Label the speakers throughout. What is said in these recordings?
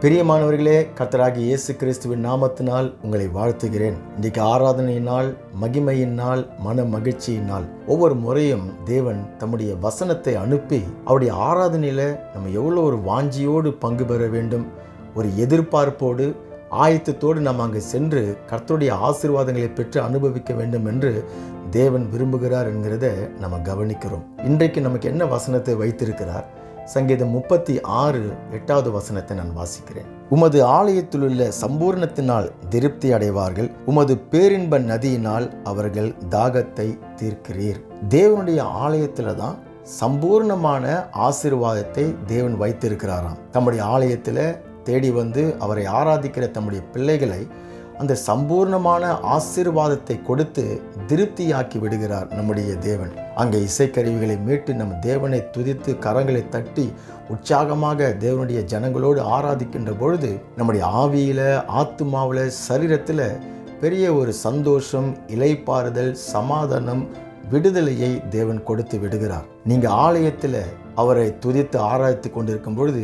Speaker 1: பிரியமானவர்களே கர்த்தராகி இயேசு கிறிஸ்துவின் நாமத்தினால் உங்களை வாழ்த்துகிறேன். இன்றைக்கு ஆராதனையின் நாள் மகிமையின் நாள் மன மகிழ்ச்சியின் நாள் ஒவ்வொரு முறையும் தேவன் தம்முடைய வசனத்தை அனுப்பி அவருடைய ஆராதனையில் நம்ம எவ்வளோ ஒரு வாஞ்சியோடு பங்கு பெற வேண்டும் ஒரு எதிர்பார்ப்போடு ஆயத்தத்தோடு நாம் அங்கு சென்று கர்த்தருடைய ஆசீர்வாதங்களை பெற்று அனுபவிக்க வேண்டும் என்று தேவன் விரும்புகிறார் என்கிறத நம்ம கவனிக்கிறோம். இன்றைக்கு நமக்கு என்ன வசனத்தை வைத்திருக்கிறார்? சங்கீதம் முப்பத்தி ஆறு எட்டாவது வசனத்தை நான் வாசிக்கிறேன். உமது ஆலயத்திலுள்ள சம்பூர்ணத்தினால் திருப்தி அடைவார்கள். உமது பேரின்ப நதியினால் அவர்கள் தாகத்தை தீர்க்கிறீர். தேவனுடைய ஆலயத்தில் தான் சம்பூர்ணமான ஆசீர்வாதத்தை தேவன் வைத்திருக்கிறாராம். தம்முடைய ஆலயத்தில் தேடி வந்து அவரை ஆராதிக்கிற தம்முடைய பிள்ளைகளை அந்த சம்பூர்ணமான ஆசீர்வாதத்தை கொடுத்து திருப்தியாக்கி விடுகிறார் நம்முடைய தேவன். அங்கே இசைக்கருவிகளை மீட்டு நம் தேவனை துதித்து கரங்களை தட்டி உற்சாகமாக தேவனுடைய ஜனங்களோடு ஆராதிக்கின்ற பொழுது நம்முடைய ஆவியில் ஆத்துமாவில் சரீரத்தில் பெரிய ஒரு சந்தோஷம் இலைப்பாறுதல் சமாதானம் விடுதலையை தேவன் கொடுத்து விடுகிறார். நீங்கள் ஆலயத்தில் அவரை துதித்து ஆராய்த்து கொண்டிருக்கும் பொழுது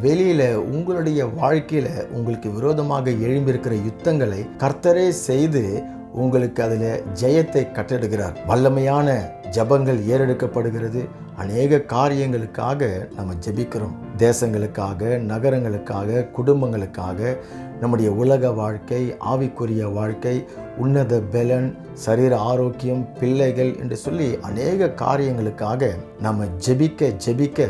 Speaker 1: வெளியில் உங்களுடைய வாழ்க்கையில் உங்களுக்கு விரோதமாக எழும்பியிருக்கிற யுத்தங்களை கர்த்தரே செய்து உங்களுக்கு அதில் ஜெயத்தை கட்டெடுக்கிறார். வல்லமையான ஜபங்கள் ஏறெடுக்கப்படுகிறது. அநேக காரியங்களுக்காக நம்ம ஜெபிக்கிறோம். தேசங்களுக்காக நகரங்களுக்காக குடும்பங்களுக்காக நம்முடைய உலக வாழ்க்கை ஆவிக்குரிய வாழ்க்கை உன்னத பலன் சரீர ஆரோக்கியம் பிள்ளைகள் என்று சொல்லி அநேக காரியங்களுக்காக நம்ம ஜெபிக்க ஜெபிக்க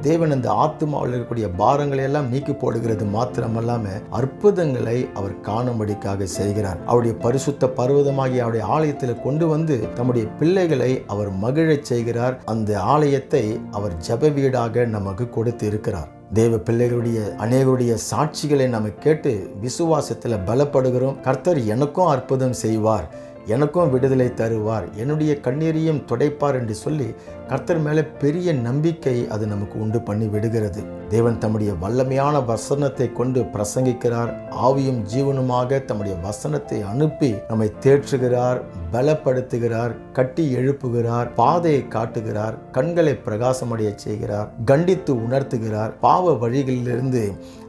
Speaker 1: தேவன் அந்த ஆத்மாவில் இருக்கக்கூடிய பாரங்களை எல்லாம் நீக்கி போடுகிறது மாத்திரமல்லாம அற்புதங்களை அவர் காணும்படிக்காக செய்கிறார். அவருடைய பரிசுத்த பர்வதமாகிய அவருடைய ஆலயத்தில் கொண்டு வந்து தம்முடைய பிள்ளைகளை அவர் மகிழச் செய்கிறார். அந்த ஆலயத்தை அவர் ஜப வீடாக நமக்கு கொடுத்து இருக்கிறார். தேவ பிள்ளைகளுடைய அநேகருடைய சாட்சிகளை நம்ம கேட்டு விசுவாசத்தில் பலப்படுகிறோம். கர்த்தர் எனக்கும் அற்புதம் செய்வார். எனக்கும் விடுதலை தருவார். என்னுடைய கண்ணீரையும் துடைப்பார் என்று சொல்லி கர்த்தர் மேலே பெரிய நம்பிக்கை அது நமக்கு உண்டு பண்ணி விடுகிறது. தேவன் தம்முடைய வல்லமையான வசனத்தை கொண்டு பிரசங்கிக்கிறார். ஆவியும் ஜீவனுமாக தம்முடைய வசனத்தை அனுப்பி நம்மை தேற்றுகிறார் பலப்படுத்துகிறார் கட்டி எழுப்புகிறார் பாதையை காட்டுகிறார் கண்களை பிரகாசமடைய செய்கிறார் கண்டித்து உணர்த்துகிறார் பாவ வழிகளிலிருந்து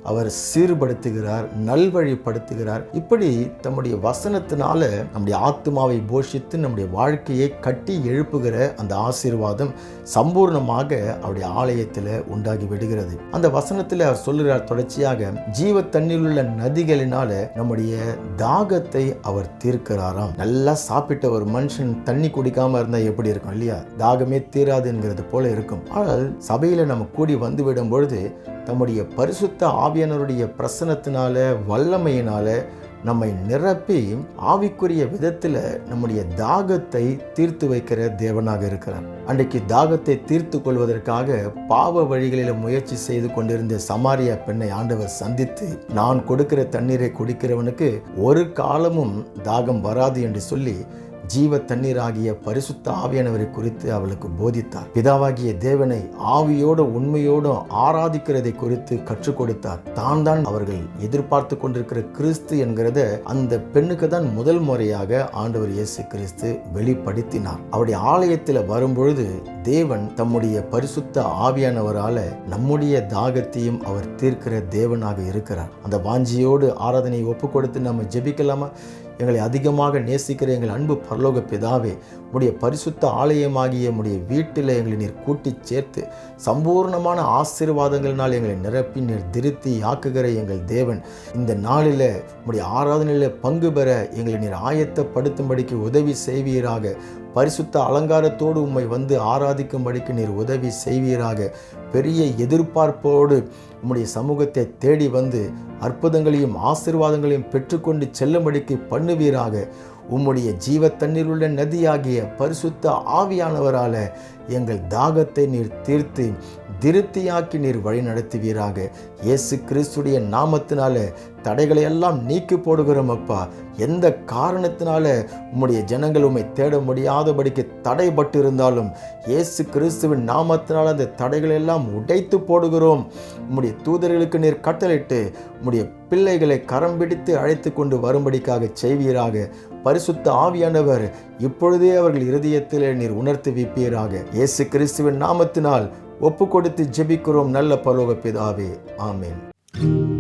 Speaker 1: அவர் சீர்படுத்துகிறார் நல்வழிப்படுத்துகிறார். இப்படி தம்முடைய வசனத்தினால நம்முடைய ஆத்மாவை போஷித்து நம்முடைய வாழ்க்கையை கட்டி எழுப்புகிற அந்த ஆசீர்வாதம் சம்பூர்ணமாக அவருடைய ஆலயத்தில் உண்டாகி விடுகிறது. அந்த வசனத்தில் அவர் சொல்லுகிறார் தொடர்ச்சியாக ஜீவ தண்ணீர் உள்ள நதிகளினால நம்முடைய தாகத்தை அவர் தீர்க்கிறாராம். நல்லா சாப்பிட்ட ஒரு மனுஷன் தண்ணி குடிக்காம இருந்தா எப்படி இருக்கும் இல்லையா? தாகமே தீராதுங்கிறது போல இருக்கும். ஆனால் சபையில நம்ம கூடி வந்துவிடும் பொழுது தம்முடைய பரிசுத்த ஆவியானவருடைய பிரசனத்தினால வல்லமையினால நம்மை நிரப்பி ஆவிக்குரிய விதத்தில் நம்முடைய தாகத்தை தீர்த்து வைக்கிற தேவனாக இருக்கிறார். அன்றைக்கு தாகத்தை தீர்த்து கொள்வதற்காக பாவ வழிகளில் முயற்சி செய்து கொண்டிருந்த சமாரிய பெண்ணை ஆண்டவர் சந்தித்து நான் கொடுக்கிற தண்ணீரை குடிக்கிறவனுக்கு ஒரு காலமும் தாகம் வராது என்று சொல்லி ஜீவ தண்ணீராகிய பரிசுத்த ஆவியானவரை குறித்து அவளுக்கு போதித்தார். பிதாவாகிய தேவனை ஆவியோடு உண்மையோடும் ஆராதிக்கிறதை குறித்து கற்றுக் கொடுத்தார். தான் தான் அவர்கள் எதிர்பார்த்து கொண்டிருக்கிற கிறிஸ்து என்கிறத அந்த பெண்ணுக்கு தான் முதல் முறையாக ஆண்டவர் இயேசு கிறிஸ்து வெளிப்படுத்தினார். அவருடைய ஆலயத்தில் வரும்பொழுது தேவன் தம்முடைய பரிசுத்த ஆவியானவரால நம்முடைய தாகத்தையும் அவர் தீர்க்கிற தேவனாக இருக்கிறார். அந்த வாஞ்சியோடு ஆராதனையை ஒப்பு கொடுத்து நம்ம ஜெபிக்கலாமா? எங்களை அதிகமாக நேசிக்கிற எங்கள் அன்பு பரலோக பிதாவே உடைய பரிசுத்த ஆலயமாகிய உடைய வீட்டில் எங்களை நீர் கூட்டி சேர்த்து சம்பூர்ணமான ஆசீர்வாதங்களினால் எங்களை நிரப்பி நீர் திருத்தி ஆக்குகிற எங்கள் தேவன். இந்த நாளில் உடைய ஆராதனையில் பங்கு பெற எங்களை நீர் ஆயத்தப்படுத்தும்படிக்கு உதவி செய்வீராக. பரிசுத்த அலங்காரத்தோடு உம்மை வந்து ஆராதிக்கும்படிக்கு நீர் உதவி செய்வீராக. பெரிய எதிர்பார்ப்போடு உம்முடைய சமூகத்தை தேடி வந்து அற்புதங்களையும் ஆசீர்வாதங்களையும் பெற்றுக்கொண்டு செல்லும்படிக்கு பண்ணுவீராக. உம்முடைய ஜீவ தண்ணீர் உள்ள நதியாகிய பரிசுத்த ஆவியானவரால் எங்கள் தாகத்தை நீர் தீர்த்து திருப்தியாக்கி நீர் வழி நடத்துவீராக. இயேசு கிறிஸ்துடைய நாமத்தினால தடைகளை எல்லாம் நீக்கி போடுகிறோம் அப்பா. எந்த காரணத்தினால உம்முடைய ஜனங்கள் உண்மை தேட முடியாதபடிக்கு தடைபட்டு இருந்தாலும் இயேசு கிறிஸ்துவின் நாமத்தினால் அந்த தடைகளை எல்லாம் உடைத்து போடுகிறோம். உம்முடைய தூதர்களுக்கு நீர் கட்டளிட்டு உம்முடைய பிள்ளைகளை கரம் பிடித்து அழைத்து கொண்டு வரும்படிக்காக செய்வீராக. பரிசுத்த ஆவியானவர் இப்பொழுதே அவர்கள் இருதயத்தில் நீர் உணர்த்து வைப்பீராக இயேசு கிறிஸ்துவின் நாமத்தினால் ஒப்பு கொடுத்து ஜெபிக்கிறோம் நல்ல பரலோக பிதாவே. ஆமேன்.